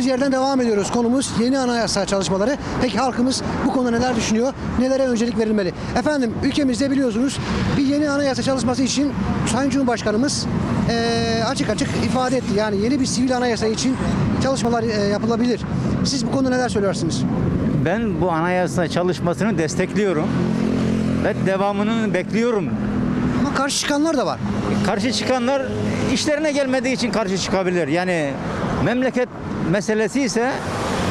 Kaldığımız yerden devam ediyoruz. Konumuz yeni anayasa çalışmaları. Peki halkımız bu konuda neler düşünüyor? Nelere öncelik verilmeli? Efendim ülkemizde biliyorsunuz bir yeni anayasa çalışması için Sayın Cumhurbaşkanımız eee, açık açık ifade etti. Yani yeni bir sivil anayasa için çalışmalar eee, yapılabilir. Siz bu konuda neler söylersiniz? Ben bu anayasa çalışmasını destekliyorum ve devamını bekliyorum. Ama karşı çıkanlar da var. Karşı çıkanlar işlerine gelmediği için karşı çıkabilir. Yani memleket meselesi ise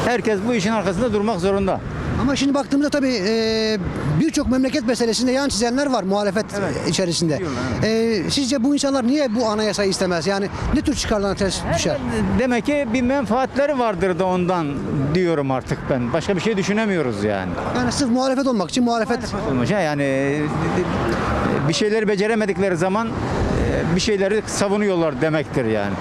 herkes bu işin arkasında durmak zorunda. Ama şimdi baktığımızda tabii eee, birçok memleket meselesinde yan çizenler var muhalefet Evet. içerisinde. Diyorlar, Eee, sizce bu insanlar niye bu anayasayı istemez? Yani ne tür çıkarlarına ters düşer? Demek ki bir menfaatleri vardır da ondan diyorum artık ben. Başka bir şey düşünemiyoruz yani. Yani sırf muhalefet olmak için muhalefet Olmuş ha, yani e, bir şeyleri beceremedikleri zaman e, bir şeyleri savunuyorlar demektir yani.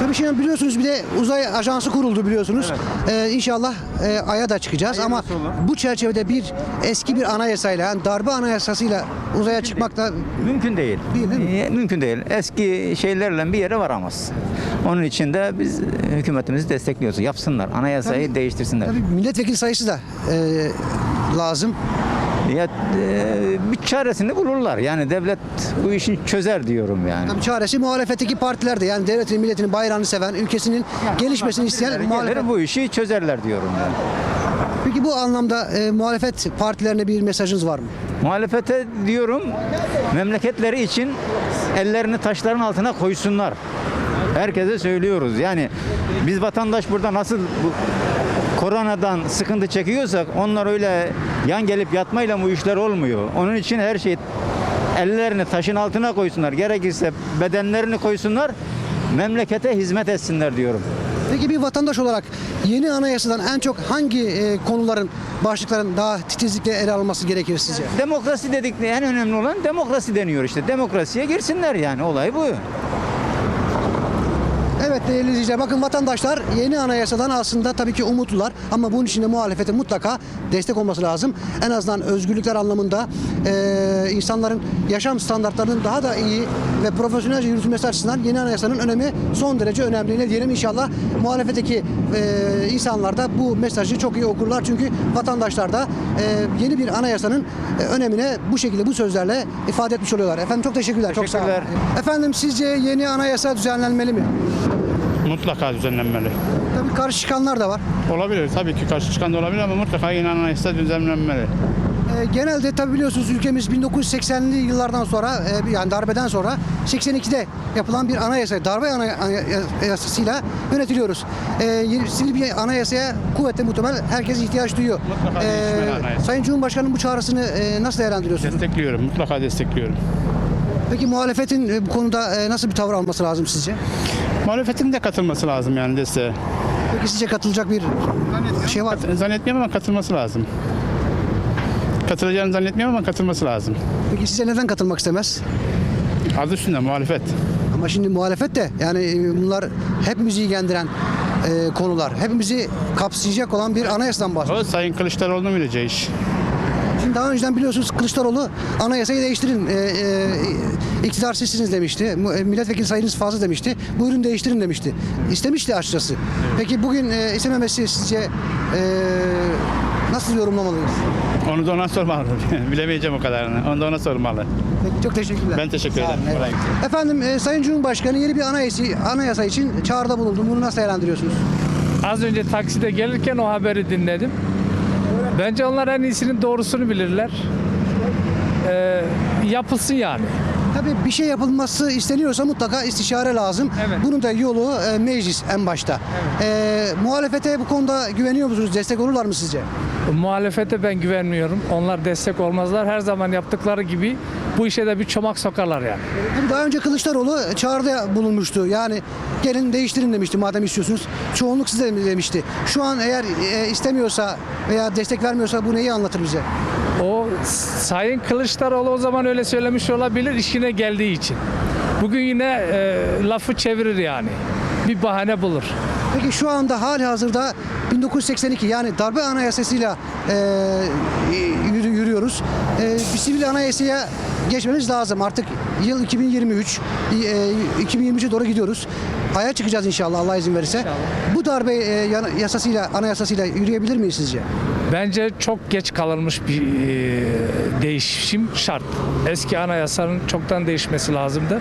Tabii şimdi biliyorsunuz bir de uzay ajansı kuruldu biliyorsunuz. Ee, inşallah e, Ay'a da çıkacağız ama olur. bu çerçevede bir eski bir anayasayla yani darbe anayasasıyla uzaya çıkmak da Mümkün değil. Değil, değil E, Mümkün değil. Eski şeylerle bir yere varamaz. Onun için de biz e, hükümetimizi destekliyoruz. Yapsınlar. Anayasayı Tabii. değiştirsinler. tabii milletvekili sayısı da e, lazım. Ya, e, bir çaresini bulurlar. Yani devlet bu işi çözer diyorum yani. Tabii çaresi muhalefetteki partiler de yani devletin milletinin bayrağını seven, ülkesinin gelişmesini isteyen Gelir muhalefet. bu işi çözerler diyorum ben. Peki bu anlamda e, muhalefet partilerine bir mesajınız var mı? Muhalefete diyorum memleketleri için ellerini taşların altına koysunlar. Herkese söylüyoruz. Yani biz vatandaş burada nasıl bu koronadan sıkıntı çekiyorsak onlar öyle yan gelip yatmayla bu işler olmuyor. Onun için her şey ellerini taşın altına koysunlar. Gerekirse bedenlerini koysunlar. Memlekete hizmet etsinler diyorum. Peki bir vatandaş olarak yeni anayasadan en çok hangi e, konuların, başlıkların daha titizlikle ele alınması gerekir sizce? Demokrasi dedik en önemli olan demokrasi deniyor işte. Demokrasiye girsinler yani olay bu. Değerli izleyiciler bakın vatandaşlar yeni anayasadan aslında tabii ki umutlular ama bunun için de muhalefete mutlaka destek olması lazım. En azından özgürlükler anlamında eee, insanların yaşam standartlarının daha da iyi ve profesyonelce yürütülmesi açısından yeni anayasanın önemi son derece önemli. Ne diyelim inşallah muhalefetteki eee, insanlar da bu mesajı çok iyi okurlar. Çünkü vatandaşlar da eee, yeni bir anayasanın e, önemine bu şekilde bu sözlerle ifade etmiş oluyorlar. Efendim çok teşekkürler. Çok sağ olun. Teşekkürler. Efendim sizce yeni anayasa düzenlenmeli mi? Mutlaka düzenlenmeli. Tabii karşı çıkanlar da var. Olabilir tabii ki karşı çıkan da olabilir ama mutlaka yine anayasa düzenlenmeli. Ee, genelde tabii biliyorsunuz ülkemiz 1980'li yıllardan sonra e, yani darbeden sonra 82'de yapılan bir anayasa, darbe anay- anayasasıyla yönetiliyoruz. Ee, yeni- sivil bir anayasaya kuvvetle muhtemel herkes ihtiyaç duyuyor. Ee, Mutlaka anayasa. Sayın Cumhurbaşkanı'nın bu çağrısını e, nasıl değerlendiriyorsunuz? Destekliyorum, mutlaka destekliyorum. Peki muhalefetin e, bu konuda e, nasıl bir tavır alması lazım sizce? Muhalefetin de katılması lazım yani desteğe. Peki sizce katılacak bir şey var mı? Zannetmiyorum ama katılması lazım. Katılacağını zannetmiyorum ama katılması lazım. Peki sizce neden katılmak istemez? Adı üstünde muhalefet. Ama şimdi muhalefet de yani e, bunlar hepimizi ilgilendiren e, konular. Hepimizi kapsayacak olan bir anayasadan bahsediyoruz. O Sayın Kılıçdaroğlu'nun bileceği iş. Daha önceden biliyorsunuz Kılıçdaroğlu anayasayı değiştirin. E, e, iktidar sizsiniz demişti. E, Milletvekili sayınız fazla demişti. Buyurun değiştirin demişti. İstemişti açıkçası. Peki bugün e, istememesi sizce e, nasıl yorumlamalıyız? Onu da ona sormalı. Bilemeyeceğim o kadarını. Onu da ona sormalı. Peki, çok teşekkürler. Ben teşekkür Sağ olun, ederim. gelsin. Efendim e, Sayın Cumhurbaşkanı yeni bir anayasa, anayasa için çağrıda bulundu. Bunu nasıl değerlendiriyorsunuz? Az önce takside gelirken o haberi dinledim. Bence onlar en iyisinin doğrusunu bilirler. Ee, yapılsın yani. Tabii bir şey yapılması isteniyorsa mutlaka istişare lazım. Evet. Bunun da yolu e, meclis en başta. E, muhalefete bu konuda güveniyor musunuz? Destek olurlar mı sizce? Muhalefete ben güvenmiyorum. Onlar destek olmazlar. Her zaman yaptıkları gibi bu işe de bir çomak sokarlar yani. Daha önce Kılıçdaroğlu çağrıda bulunmuştu. Yani gelin değiştirin demişti madem istiyorsunuz. Çoğunluk size mi demişti. Şu an eğer e, istemiyorsa veya destek vermiyorsa bu neyi anlatır bize? O Sayın Kılıçdaroğlu o zaman öyle söylemiş olabilir işine geldiği için. Bugün yine e, lafı çevirir yani. Bir bahane bulur. Peki şu anda hali hazırda 1982 yani darbe anayasasıyla e, görüyoruz. E, bir sivil anayasaya geçmemiz lazım. Artık yıl 2023, e, 2023'e doğru gidiyoruz. Aya çıkacağız inşallah Allah izin verirse. Bu darbe e, yasasıyla, anayasasıyla yürüyebilir miyiz sizce? Bence çok geç kalınmış bir e, değişim şart. Eski anayasanın çoktan değişmesi lazımdı.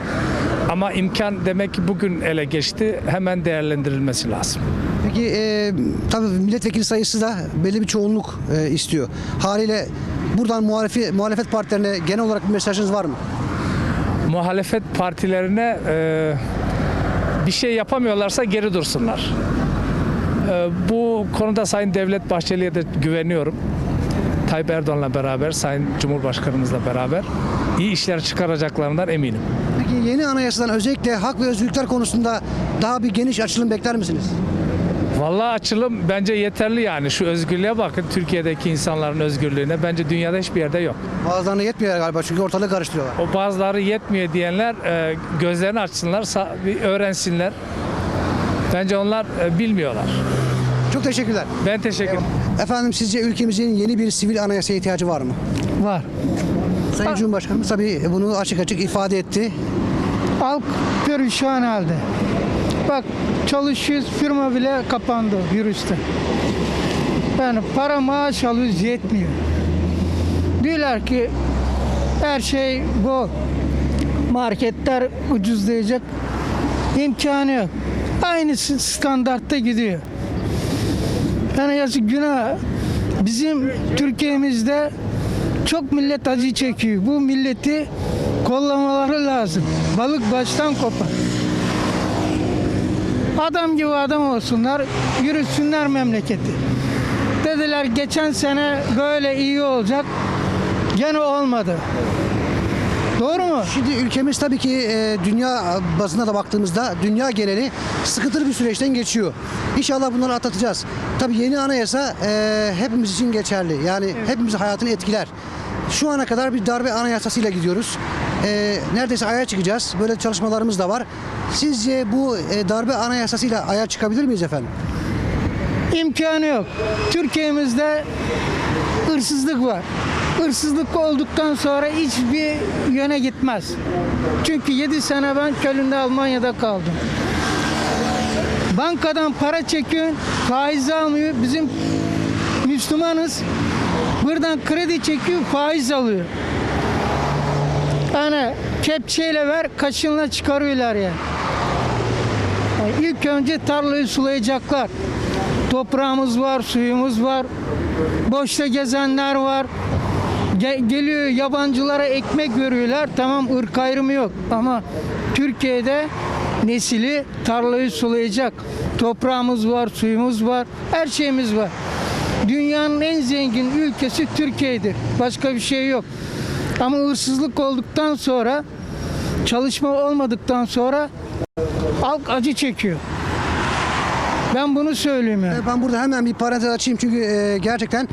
Ama imkan demek ki bugün ele geçti. Hemen değerlendirilmesi lazım. Peki e, tabii milletvekili sayısı da belli bir çoğunluk e, istiyor. Haliyle buradan muhalefi, muhalefet partilerine genel olarak bir mesajınız var mı? Muhalefet partilerine e, bir şey yapamıyorlarsa geri dursunlar. E, bu konuda Sayın Devlet Bahçeli'ye de güveniyorum. Tayyip Erdoğan'la beraber, Sayın Cumhurbaşkanımızla beraber iyi işler çıkaracaklarından eminim. Peki yeni anayasadan özellikle hak ve özgürlükler konusunda daha bir geniş açılım bekler misiniz? Vallahi açılım bence yeterli yani. Şu özgürlüğe bakın Türkiye'deki insanların özgürlüğüne. Bence dünyada hiçbir yerde yok. Bazılarına yetmiyor galiba çünkü ortalığı karıştırıyorlar. O bazıları yetmiyor diyenler e, gözlerini açsınlar, bir öğrensinler. Bence onlar e, bilmiyorlar. Çok teşekkürler. Ben teşekkür ederim. Efendim sizce ülkemizin yeni bir sivil anayasaya ihtiyacı var mı? Var. Sayın Cumhurbaşkanımız tabii bunu açık açık ifade etti. Halk perişan halde. Bak çalışıyoruz firma bile kapandı virüste. Yani para maaş alıyoruz yetmiyor. Diyorlar ki her şey bu. Marketler ucuzlayacak. İmkanı yok. Aynı standartta gidiyor. Yani yazık günah. Bizim Türkiye'mizde çok millet acı çekiyor. Bu milleti kollamaları lazım. Balık baştan kopar. Adam gibi adam olsunlar, yürütsünler memleketi. Dediler geçen sene böyle iyi olacak, gene olmadı. Doğru mu? Şimdi ülkemiz tabii ki e, dünya bazına da baktığımızda dünya geneli sıkıntılı bir süreçten geçiyor. İnşallah bunları atlatacağız. Tabii yeni anayasa e, hepimiz için geçerli. Yani hepimizin hayatını etkiler. Şu ana kadar bir darbe anayasasıyla gidiyoruz. E, neredeyse aya çıkacağız. Böyle çalışmalarımız da var. Sizce bu e, darbe anayasasıyla aya çıkabilir miyiz efendim? İmkanı yok. Türkiye'mizde hırsızlık var. Hırsızlık olduktan sonra hiçbir yöne gitmez. Çünkü 7 sene ben Köln'de Almanya'da kaldım. Bankadan para çekiyorsun, faiz almıyor. Bizim Müslümanız. Buradan kredi çekiyor, faiz alıyor. Yani kepçeyle ver, kaşınla çıkarıyorlar yani. Yani İlk önce tarlayı sulayacaklar. Toprağımız var, suyumuz var. Boşta gezenler var. Ge- geliyor yabancılara ekmek veriyorlar. Tamam ırk ayrımı yok ama Türkiye'de nesili tarlayı sulayacak. Toprağımız var, suyumuz var, her şeyimiz var. Dünyanın en zengin ülkesi Türkiye'dir. Başka bir şey yok. Ama hırsızlık olduktan sonra, çalışma olmadıktan sonra halk acı çekiyor. Ben bunu söyleyeyim Ben burada hemen bir parantez açayım çünkü e, gerçekten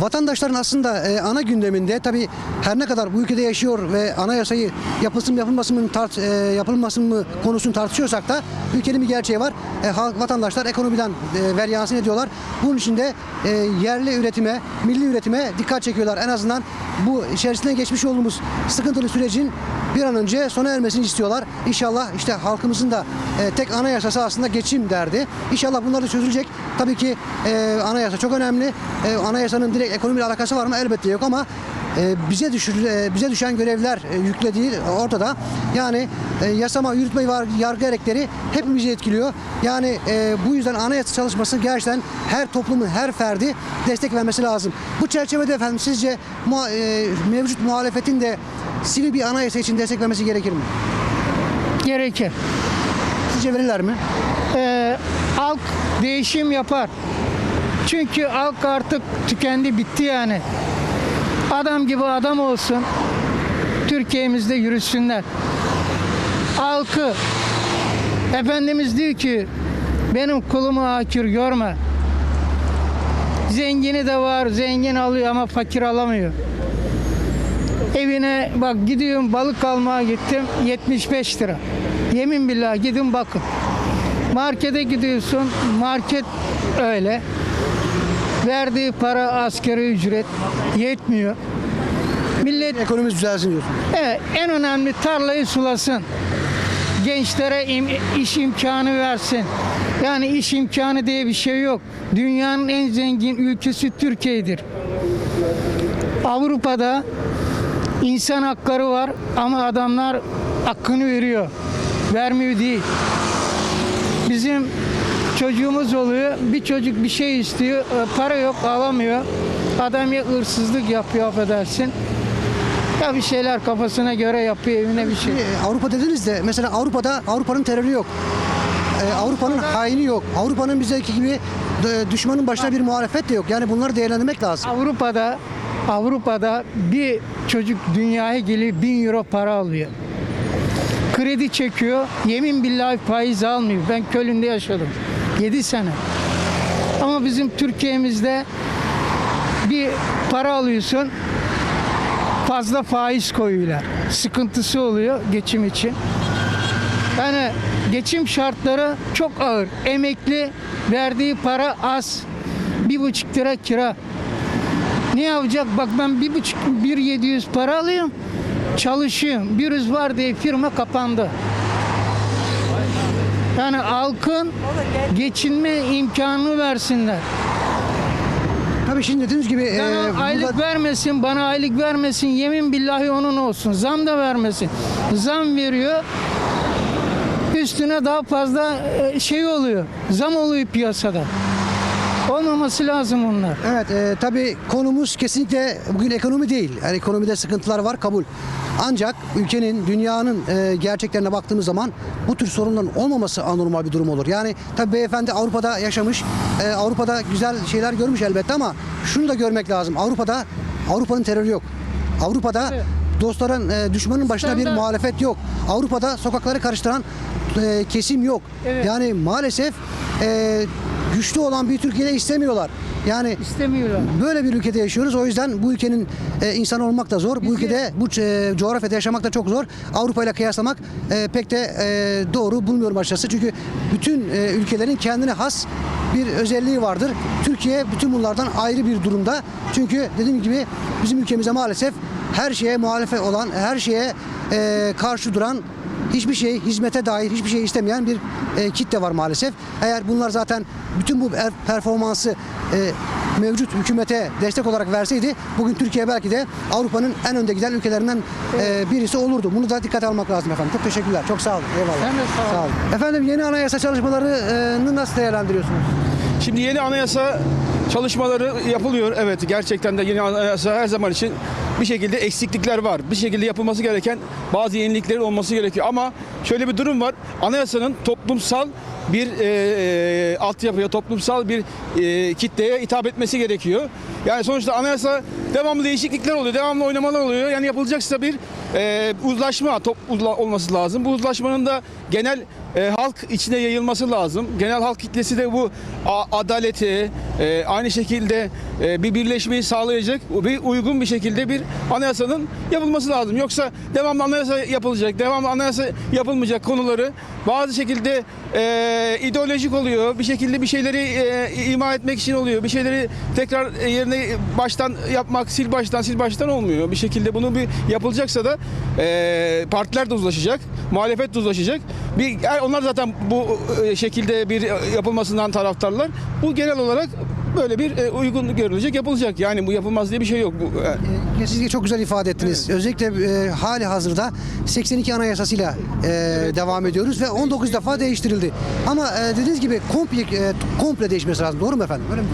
vatandaşların aslında e, ana gündeminde tabii her ne kadar bu ülkede yaşıyor ve anayasayı yapılsın mı yapılmasın mı tart, e, yapılmasın mı konusunu tartışıyorsak da ülkenin bir gerçeği var. Halk, vatandaşlar ekonomiden e, veryansın ediyorlar. Bunun için de yerli üretime, milli üretime dikkat çekiyorlar. En azından bu içerisinden geçmiş olduğumuz sıkıntılı sürecin bir an önce sona ermesini istiyorlar. İnşallah işte halkımızın da e, tek anayasası aslında geçim derdi. İnşallah bunlar da çözülecek. Tabii ki e, anayasa çok önemli. E, anayasanın direkt ekonomiyle alakası var mı? Elbette yok ama e, bize düşür, e, bize düşen görevler e, yüklediği ortada. Yani yasama, yürütme, var- yargı erekleri hepimizi etkiliyor. Yani bu yüzden anayasa çalışması gerçekten her toplumun, her ferdi destek vermesi lazım. Bu çerçevede efendim sizce mevcut muhalefetin de sivil bir anayasa için destek vermesi gerekir mi? Gerekir. Sizce verirler mi? Ee, halk değişim yapar. Çünkü halk artık tükendi, bitti yani. Adam gibi adam olsun. Türkiye'mizde yürüsünler. Halkı Efendimiz diyor ki benim kulumu hakir görme. Zengini de var, zengin alıyor ama fakir alamıyor. Evine bak gidiyorum balık almaya gittim 75 lira. Yemin billah gidin bakın. Markete gidiyorsun market öyle. Verdiği para askeri ücret yetmiyor. Millet Ekonomimiz düzelsin diyorsunuz. Evet, en önemli tarlayı sulasın. Gençlere im- iş imkanı versin. Yani iş imkanı diye bir şey yok. Dünyanın en zengin ülkesi Türkiye'dir. Avrupa'da insan hakları var ama adamlar hakkını veriyor. Vermiyor değil. Bizim çocuğumuz oluyor. Bir çocuk bir şey istiyor. e, Para yok alamıyor. Adam ya hırsızlık yapıyor affedersin. Ya bir şeyler kafasına göre yapıyor evine bir şey. Avrupa dediniz de mesela Avrupa'da Avrupa'nın terörü yok. Ee, Avrupa'nın haini yok. Avrupa'nın bizdeki gibi e, düşmanın başına bir muhalefet de yok. Yani bunları değerlendirmek lazım. Avrupa'da Avrupa'da bir çocuk dünyaya geliyor bin euro para alıyor. Kredi çekiyor. Yemin billahi faiz almıyor. Ben Köln'de yaşadım. 7 sene. Ama bizim Türkiye'mizde bir para alıyorsun fazla faiz koyuyorlar. Sıkıntısı oluyor geçim için. Yani geçim şartları çok ağır. Emekli verdiği para az. Bir buçuk lira kira. Ne yapacak? Bak ben bir buçuk, bir yedi yüz para alıyorum. Çalışıyorum. Bir yüz var diye firma kapandı. Yani halkın geçinme imkanını versinler. Tabii şimdi dediğiniz gibi e, aylık burada- vermesin, bana aylık vermesin. Yemin billahi onun olsun. Zam da vermesin. Zam veriyor. Üstüne daha fazla e, şey oluyor. Zam oluyor piyasada. Olmaması lazım onlar. Evet e, tabii konumuz kesinlikle bugün ekonomi değil. Yani ekonomide sıkıntılar var kabul. Ancak ülkenin, dünyanın e, gerçeklerine baktığımız zaman bu tür sorunların olmaması anormal bir durum olur. Yani tabii beyefendi Avrupa'da yaşamış, e, Avrupa'da güzel şeyler görmüş elbette ama şunu da görmek lazım. Avrupa'da Avrupa'nın terörü yok. Avrupa'da Evet. dostların, e, düşmanın başına bir Standart. muhalefet yok. Avrupa'da sokakları karıştıran e, kesim yok. Evet. Yani maalesef e, güçlü olan bir Türkiye'de istemiyorlar. Yani İstemiyorlar. Böyle bir ülkede yaşıyoruz. O yüzden bu ülkenin e, insan olmak da zor. Bu Bizi- ülkede, bu e, coğrafyada yaşamak da çok zor. Avrupa ile kıyaslamak e, pek de e, doğru bulmuyorum açıkçası. Çünkü bütün e, ülkelerin kendine has bir özelliği vardır. Türkiye bütün bunlardan ayrı bir durumda. Çünkü dediğim gibi bizim ülkemize maalesef her şeye muhalefet olan, her şeye e, karşı duran hiçbir şey hizmete dair hiçbir şey istemeyen bir e, kitle var maalesef. Eğer bunlar zaten bütün bu er- performansı e, mevcut hükümete destek olarak verseydi bugün Türkiye belki de Avrupa'nın en önde giden ülkelerinden e, birisi olurdu. Bunu da dikkate almak lazım efendim. Çok teşekkürler. Çok sağ olun. Eyvallah. Sen de sağ ol. olun. Efendim yeni anayasa çalışmalarını nasıl değerlendiriyorsunuz? Şimdi yeni anayasa çalışmaları yapılıyor. Evet gerçekten de yeni anayasa her zaman için bir şekilde eksiklikler var. Bir şekilde yapılması gereken bazı yeniliklerin olması gerekiyor. Ama şöyle bir durum var. Anayasanın toplumsal bir e, e, altyapıya, toplumsal bir e, kitleye hitap etmesi gerekiyor. Yani sonuçta anayasa devamlı değişiklikler oluyor, devamlı oynamalar oluyor. Yani yapılacaksa bir e, uzlaşma top, uzla- olması lazım. Bu uzlaşmanın da genel e, halk içine yayılması lazım. Genel halk kitlesi de bu a- adaleti e, aynı şekilde e, bir birleşmeyi sağlayacak bir uygun bir şekilde bir anayasanın yapılması lazım. Yoksa devamlı anayasa yapılacak, devamlı anayasa yapılmayacak konuları bazı şekilde e, ideolojik oluyor. Bir şekilde bir şeyleri e, ima etmek için oluyor. Bir şeyleri tekrar e, yerine baştan yapmak, sil baştan sil baştan olmuyor. Bir şekilde bunu bir yapılacaksa da e, partiler de uzlaşacak, muhalefet de uzlaşacak. Bir yani onlar zaten bu e, şekilde bir e, yapılmasından taraftarlar. Bu genel olarak böyle bir e, uygun görülecek, yapılacak. Yani bu yapılmaz diye bir şey yok. Bu, e, Kesinlikle çok güzel ifade ettiniz. Özellikle e, hali hazırda 82 anayasasıyla e, devam ediyoruz ve 19 defa değiştirildi. Ama e, dediğiniz gibi komple, e, komple değişmesi lazım. Doğru mu efendim? Öyle mi?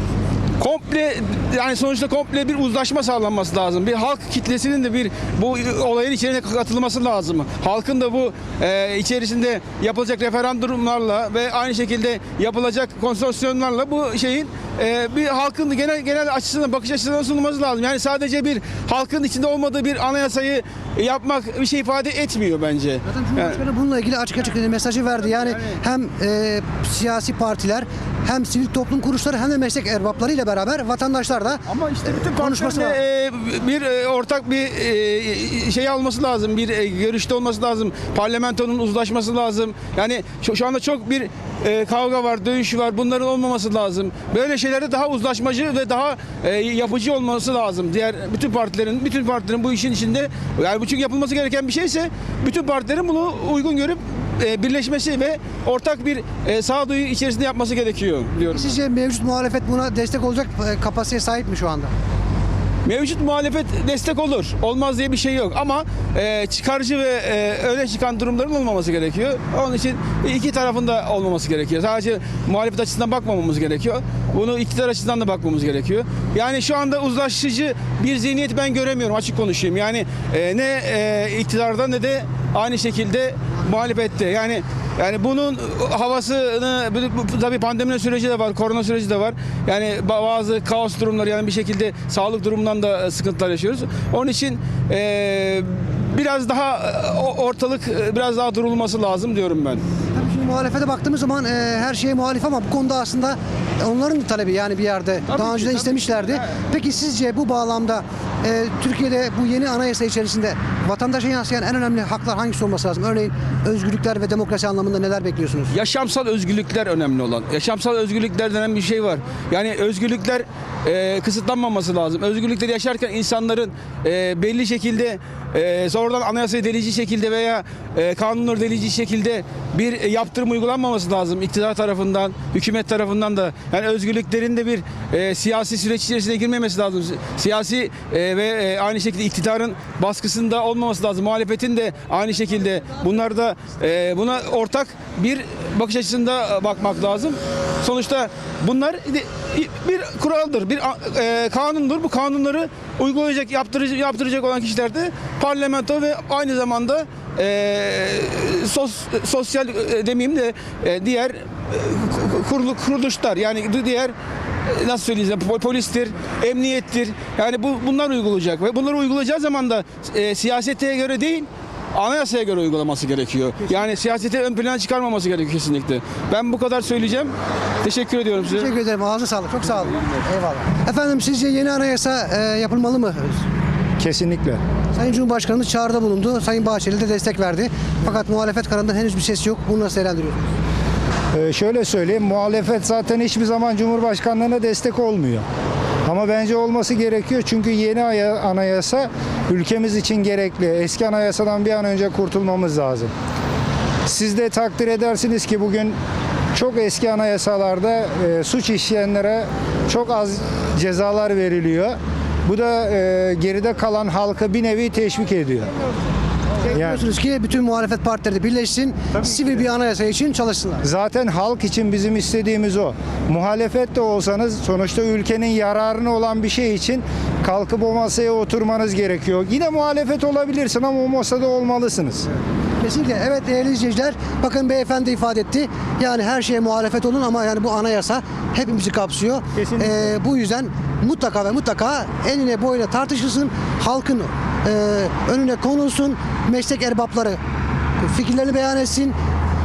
komple yani sonuçta komple bir uzlaşma sağlanması lazım. Bir halk kitlesinin de bir bu olayın içine katılması lazım. Halkın da bu e, içerisinde yapılacak referandumlarla ve aynı şekilde yapılacak konsolüsyonlarla bu şeyin e, bir halkın genel genel açısından bakış açısından sunulması lazım. Yani sadece bir halkın içinde olmadığı bir anayasayı yapmak bir şey ifade etmiyor bence. Zaten Yani- Cumhurbaşkanı bununla ilgili açık açık mesajı verdi. Yani hem e, siyasi partiler hem sivil toplum kuruluşları hem de meslek erbapları ile beraber vatandaşlar da Ama işte bütün konuşması partilerin lazım. de, e, bir e, ortak bir e, şey alması lazım. Bir e, görüşte olması lazım. Parlamentonun uzlaşması lazım. Yani şu, şu anda çok bir e, kavga var, dövüş var. Bunların olmaması lazım. Böyle şeylerde daha uzlaşmacı ve daha e, yapıcı olması lazım. Diğer bütün partilerin bütün partilerin bu işin içinde yani çünkü yapılması gereken bir şeyse bütün partilerin bunu uygun görüp e, birleşmesi ve ortak bir e, sağduyu içerisinde yapması gerekiyor diyorum. sizce mevcut muhalefet buna destek olacak e, kapasiteye sahip mi şu anda? Mevcut muhalefet destek olur. Olmaz diye bir şey yok. Ama e, çıkarcı ve e, öne çıkan durumların olmaması gerekiyor. Onun için iki tarafında olmaması gerekiyor. Sadece muhalefet açısından bakmamamız gerekiyor. Bunu iktidar açısından da bakmamız gerekiyor. Yani şu anda uzlaşıcı bir zihniyet ben göremiyorum açık konuşayım. Yani e, ne e, iktidarda ne de aynı şekilde muhalefette. Yani yani bunun havasını tabii pandemi süreci de var, korona süreci de var. Yani ba- bazı kaos durumları yani bir şekilde sağlık durumundan da e, sıkıntılar yaşıyoruz. Onun için e, biraz daha e, ortalık e, biraz daha durulması lazım diyorum ben. Tabii şimdi muhalefete baktığımız zaman e, her şeye muhalif ama bu konuda aslında onların talebi yani bir yerde Tabii daha ki, önceden tabii istemişlerdi. ki. Peki sizce bu bağlamda e, Türkiye'de bu yeni anayasa içerisinde vatandaşa yansıyan en önemli haklar hangisi olması lazım? Örneğin özgürlükler ve demokrasi anlamında neler bekliyorsunuz? Yaşamsal özgürlükler önemli olan. Yaşamsal özgürlükler denen bir şey var. Yani özgürlükler e, kısıtlanmaması lazım. Özgürlükleri yaşarken insanların e, belli şekilde e, sonradan anayasayı delici şekilde veya e, kanunları delici şekilde bir e, yaptırım uygulanmaması lazım. İktidar tarafından, hükümet tarafından da. Yani özgürlüklerin de bir e, siyasi süreç içerisine girmemesi lazım. Siyasi e, ve e, aynı şekilde iktidarın baskısında olmaması lazım. Muhalefetin de aynı şekilde bunlar da e, buna ortak bir bakış açısında bakmak lazım. Sonuçta bunlar bir kuraldır, bir e, kanundur. Bu kanunları uygulayacak, yaptırıcı, yaptıracak olan kişiler de parlamento ve aynı zamanda e, sos, sosyal e, demeyeyim de e, diğer e, kurulu, kuruluşlar yani diğer e, nasıl söyleyeceğim po- polistir, emniyettir. Yani bu bunlar uygulayacak ve bunları uygulayacağı zaman da e, siyasete göre değil anayasaya göre uygulaması gerekiyor. Yani siyasete ön plana çıkarmaması gerekiyor kesinlikle. Ben bu kadar söyleyeceğim. Teşekkür ediyorum size. Teşekkür ederim. Ağzı sağlık. Çok sağ olun. Eyvallah. Efendim sizce yeni anayasa e, yapılmalı mı? Kesinlikle. Sayın Cumhurbaşkanımız çağrıda bulundu. Sayın Bahçeli de destek verdi. Fakat muhalefet kanadından henüz bir ses yok. Bunu nasıl değerlendiriyorsunuz? Ee, şöyle söyleyeyim, muhalefet zaten hiçbir zaman Cumhurbaşkanlığına destek olmuyor. Ama bence olması gerekiyor çünkü yeni aya- anayasa ülkemiz için gerekli. Eski anayasadan bir an önce kurtulmamız lazım. Siz de takdir edersiniz ki bugün çok eski anayasalarda e, suç işleyenlere çok az cezalar veriliyor. Bu da e, geride kalan halkı bir nevi teşvik ediyor. Yani Diyorsunuz ki bütün muhalefet partileri birleşsin, sivil bir anayasa için çalışsınlar. Zaten halk için bizim istediğimiz o. Muhalefet de olsanız sonuçta ülkenin yararına olan bir şey için kalkıp o masaya oturmanız gerekiyor. Yine muhalefet olabilirsin ama o masada olmalısınız. Kesinlikle. Evet değerli izleyiciler, bakın beyefendi ifade etti. Yani her şeye muhalefet olun ama yani bu anayasa hepimizi kapsıyor. Kesinlikle. Ee, bu yüzden mutlaka ve mutlaka enine boyuna tartışılsın. Halkın e, önüne konulsun. Meslek erbapları fikirlerini beyan etsin.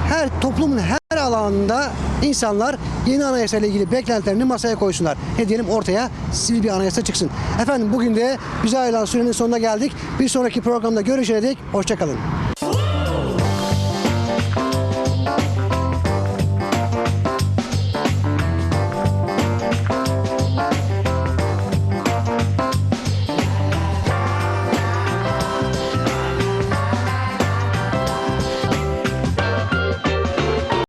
Her toplumun her alanında insanlar yeni anayasa ile ilgili beklentilerini masaya koysunlar. Ne diyelim ortaya sivil bir anayasa çıksın. Efendim bugün de bize ayrılan sürenin sonuna geldik. Bir sonraki programda görüşene dek hoşçakalın.